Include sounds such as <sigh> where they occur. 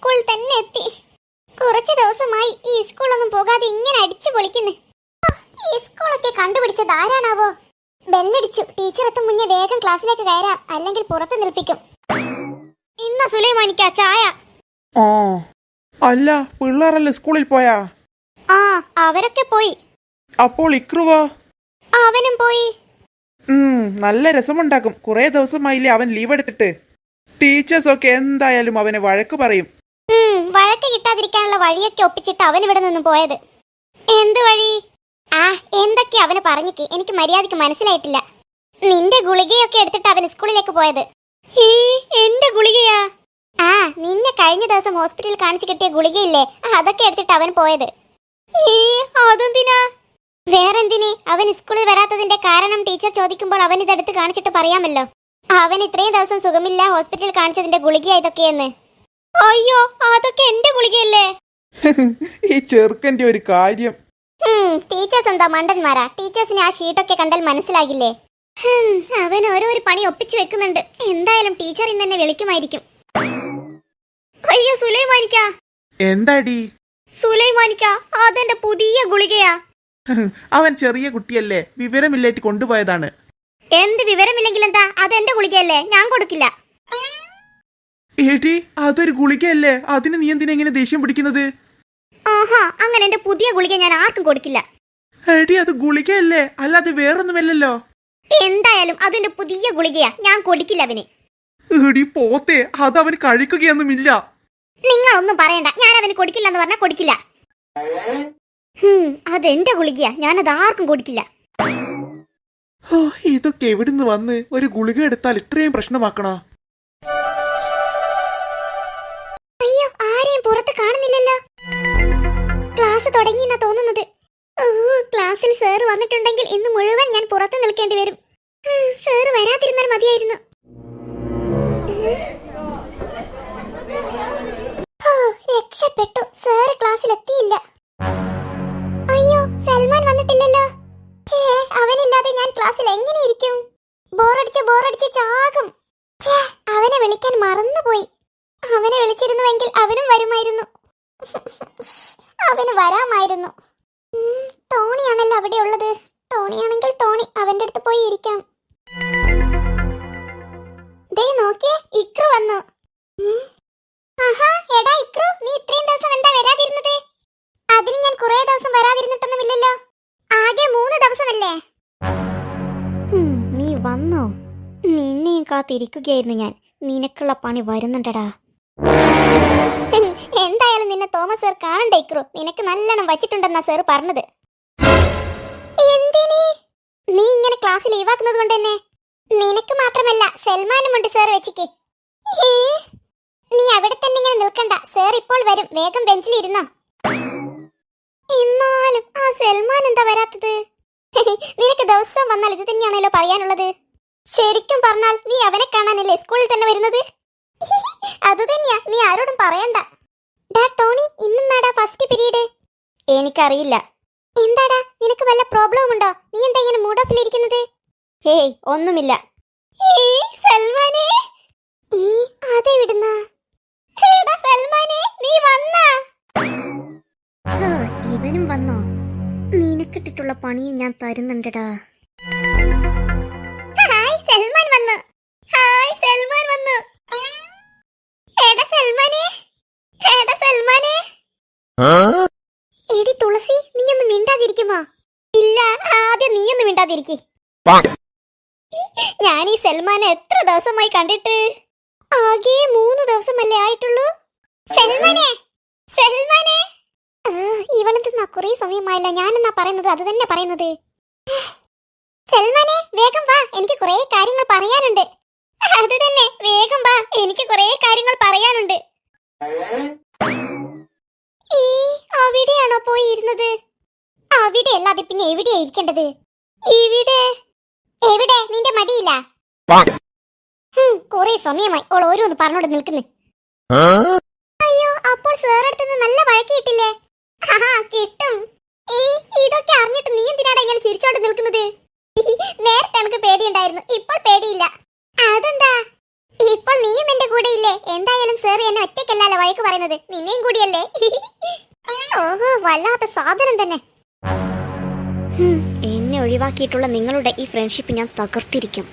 സ്കൂളിൽ തന്നെ എത്തി. കുറച്ച് ദിവസമായി ഈ സ്കൂളൊന്നും പോകാതെ ഇങ്ങനെ അടിച്ചു പൊളിക്കുന്നു. ഈ സ്കൂളൊക്കെ കണ്ടുപിടിച്ചത് ആരാണാവോ? ബെല്ലടിച്ചു. ടീച്ചർ എത്തും മുന്നേ വേഗം ക്ലാസ്സിലേക്ക് കയറാം. അല്ലെങ്കിൽ പുറത്ത് നിൽപ്പിക്കും. ഇന്ന സുലൈമാനിക്ക ചായ. ആ. അല്ല പിള്ളേരല്ലേ സ്കൂളിൽ പോയാ? ആ അവരൊക്കെ പോയി. അപ്പോൾ ഇക്രുവോ? അവനും പോയി. ഉം നല്ല രസമുണ്ടാക്കും. കുറെ ദിവസമായില്ലേ അവൻ ലീവ് എടുത്തിട്ട്. ടീച്ചേഴ്സ് ഒക്കെ എന്തായാലും അവനെ വഴക്ക് പറയും. കിട്ടാതിരിക്കാനുള്ള വഴിയൊക്കെ ഒപ്പിച്ചിട്ട് അവൻ ഇവിടെ നിന്ന് പോയത്. എന്ത് വഴി? ആ എന്തൊക്കെ അവന് പറഞ്ഞിക്ക്? എനിക്ക് മര്യാദയ്ക്ക് മനസ്സിലായിട്ടില്ല. നിന്റെ ഗുളികയൊക്കെ എടുത്തിട്ട് അവൻ സ്കൂളിലേക്ക് പോയത്. എന്റെ ഗുളികയാ? ആ നിന്നെ കഴിഞ്ഞ ദിവസം ഹോസ്പിറ്റലിൽ കാണിച്ചു കിട്ടിയ ഗുളികയില്ലേ? അതൊക്കെ എടുത്തിട്ട് അവൻ പോയത്. അതെന്തിനാ? വേറെന്തിനെ? അവൻ സ്കൂളിൽ വരാത്തതിന്റെ കാരണം ടീച്ചർ ചോദിക്കുമ്പോൾ അവൻ ഇതെടുത്ത് കാണിച്ചിട്ട് പറയാമല്ലോ. അവൻ ഇത്രയും ദിവസം സുഖമില്ല ഹോസ്പിറ്റലിൽ കാണിച്ചതിന്റെ ഗുളികയാ ഇതൊക്കെയെന്ന്. അയ്യോ അതൊക്കെ എന്റെ ഗുളികയല്ലേ? ഈ ചെറുക്കന്റെ ഒരു കാര്യം. ടീച്ചേഴ്സ് എന്താ മണ്ടന്മാരാ? ടീച്ചേഴ്സിന് ആ ഷീട്ടൊക്കെ കണ്ടാൽ മനസ്സിലാകില്ലേ? അവൻ അവൻ ഓരോരു പണി ഒപ്പിച്ചു വെക്കുന്നുണ്ട്. എന്തായാലും ടീച്ചർ ഇന്ന് എന്നെ വിളിക്കുമായിരിക്കും. അയ്യോ സുലൈമാനിക്ക. എന്താടി? സുലൈമാനിക്ക അതെന്റെ പുതിയ ഗുളികയാ. അവൻ ചെറിയ കുട്ടിയല്ലേ? വിവരമില്ലേറ്റ് കൊണ്ടുപോയതാണ്. എന്ത് വിവരമില്ലെങ്കിൽ എന്താ അതെന്റെ ഗുളികയല്ലേ? ഞാൻ കൊടുക്കില്ല. എടി അതൊരു ഗുളികയല്ലേ? അതിന് നീ എന്തിനാ ഇങ്ങനെ ദേഷ്യം പിടിക്കുന്നത്? ആഹാ അങ്ങനെ എന്റെ പുതിയ ഗുളിക ഞാൻ ആർക്കും കൊടുക്കില്ല. എടി അത് ഗുളികയല്ലേ? അത് വേറൊന്നുമല്ലല്ലോ. എന്തായാലും അതിന്റെ പുതിയ ഗുളികയാ. ഞാൻ കൊടുക്കില്ല അവന്. എടി പോത്തെ അത് അവന് കഴിക്കുകയൊന്നുമില്ല. നിങ്ങളൊന്നും പറയണ്ട. ഞാൻ അവന് കൊടുക്കില്ല എന്ന് പറഞ്ഞാൽ കൊടുക്കില്ല അതെന്റെ ഗുളികയാ. അത് ആർക്കും കൊടുക്കില്ല. ഓ, ഇതൊക്കെ എവിടുന്ന് വന്ന് ഒരു ഗുളിക എടുത്താൽ ഇത്രയും പ്രശ്നമാക്കണോ? തുടങ്ങിയെന്നാ തോന്നുന്നത്. ക്ലാസ്സിൽ സാർ വന്നിട്ടുണ്ടെങ്കിൽ ഇന്ന് മുഴുവൻ ഞാൻ പുറത്ത് നിൽക്കേണ്ടി വരും. സാർ വരാതിരുന്നാൽ മതിയായിരുന്നു. രക്ഷപ്പെട്ടു. സാറ് ക്ലാസ്സിൽ എത്തിയില്ല അയ്യോ സൽമാൻ വന്നിട്ടില്ലല്ലോ. ഛേ അവനില്ലാതെ ഞാൻ ക്ലാസ്സിൽ എങ്ങനെ ഇരിക്കും ബോറടിച്ച് ബോറടിച്ച് ചാകും. ഛേ അവനെ വിളിക്കാൻ മറന്നുപോയി. അവനെ വിളിച്ചിരുന്നുവെങ്കിൽ അവനും വരുമായിരുന്നു. <laughs> അവന് വരാമായിരുന്നു. ടോണിയാണല്ലോ അവിടെ ഉള്ളത്. ടോണിയാണെങ്കിൽ ടോണി അവന്റെ അടുത്ത് പോയി ഇരിക്കാം. ദേ നോക്കിയേ ഇക്രു വന്നു. ആഹാ എടാ ഇക്രു നീ ഇത്രയും ദിവസം എന്താ വരാതിരുന്നത്? അതിന് ഞാൻ കുറെ ദിവസം വരാതിരുന്നിട്ടൊന്നുമില്ലല്ലോ. ആകെ മൂന്ന് ദിവസമല്ലേ? നീ വന്നോ? നിന്നെയും കാത്തിരിക്കുകയായിരുന്നു ഞാൻ. നിനക്കുള്ള പണി വരുന്നുണ്ടടാ. നിന്നെ തോമസ് സർ കാണണ്ടേ ഇക്രു? നിനക്ക് നല്ലോണം വച്ചിട്ടുണ്ടെന്നാ സാർ പറഞ്ഞത്. എന്തിന്? നീ ഇങ്ങനെ ക്ലാസ് ലീവാക്കുന്നത് കൊണ്ട് തന്നെ. നിനക്ക് മാത്രമല്ല സൽമാനുമുണ്ട് സാർ വെച്ചിക്ക്. നീ അവിടെ തന്നെ ഇങ്ങനെ നിൽക്കണ്ട. സാർ ഇപ്പോൾ വരും. വേഗം ബെഞ്ചിലിരുന്നോ എന്നാലും ആ സൽമാൻ എന്താ വരാത്തത്? നിനക്ക് ദിവസം വന്നാൽ ഇത് തന്നെയാണല്ലോ പറയാനുള്ളത്. ശരിക്കും പറഞ്ഞാൽ നീ അവനെ കാണാനല്ലേ സ്കൂളിൽ തന്നെ വരുന്നത്? അത് തന്നെയാ. നീ ആരോടും പറയണ്ട. ടോണി ഇന്നാടാ ഫസ്റ്റ് പീരീഡ് എനിക്കറിയില്ല. എന്താടാ നിനക്ക് വല്ല പ്രോബ്ലം ഉണ്ടോ? നീ എന്താ ഇങ്ങനെ മൂഡ് ഓഫിൽ ഇരിക്കുന്നത്? ഹേയ് ഒന്നുമില്ല. ഈ നീ വന്നാ? ഇവനും വന്നോ? നിനക്കിട്ടിട്ടുള്ള പണിയും ഞാൻ തരുന്നുണ്ടടാ. എടി തുളസി നീ ഒന്ന് മിണ്ടാതിരിക്കുമോ? ഇല്ല ആദ്യം നീ ഒന്ന് മിണ്ടാതിരിക്കി ഞാൻ ഈ സൽമാനെ എത്ര ദിവസമായി കണ്ടിട്ട്? ആകെ മൂന്ന് ദിവസമല്ലേ ആയിട്ടുള്ളൂ? സൽമാനെ സൽമാനെ. ഇവളെന്തെന്നാ കുറേ സമയമായില്ല. ഞാനെന്നാ പറയുന്നത്? അത് തന്നെ പറയുന്നത്. സൽമാനെ വേഗം വാ. എനിക്ക് കുറേ കാര്യങ്ങൾ പറയാനുണ്ട്. അത് തന്നെ. വേഗം വാ. എനിക്ക് കുറേ കാര്യങ്ങൾ പറയാനുണ്ട്. ഈ അവിടെയാണോ പോയി ഇരുന്നത് അവിടെ അല്ലാതെ പിന്നെ എവിടെയാ ഇരിക്കേണ്ടത്? ഇവിടെ? എവിടെ? നിന്റെ മടിയില്ല? കൊറേ സമയമായി ഓൾ ഓരോന്ന് പറഞ്ഞോട് നിൽക്കുന്നു. അയ്യോ അപ്പോൾ സാറടുത്ത് നല്ല വഴക്ക് കിട്ടില്ലേ? കിട്ടും. ഈ ഇതൊക്കെ അറിഞ്ഞിട്ട് നീ എന്തിനാടാ ഇങ്ങനെ ചിരിച്ചോണ്ട് നിൽക്കുന്നത്? നേരത്തെ എനിക്ക് പേടിയുണ്ടായിരുന്നു ഇപ്പോൾ പേടിയില്ല. ഇപ്പോൾ നീയും എന്റെ കൂടെ ഇല്ലേ എന്തായാലും സാർ എന്നെ ഒറ്റയ്ക്കല്ലല്ലോ വഴക്ക് പറയുന്നത്. നിന്നെയും കൂടിയല്ലേ? ഓഹോ വല്ലാത്ത സാധനം തന്നെ. എന്നെ ഒഴിവാക്കിയിട്ടുള്ള നിങ്ങളുടെ ഈ ഫ്രണ്ട്ഷിപ്പ് ഞാൻ തകർത്തിരിക്കും.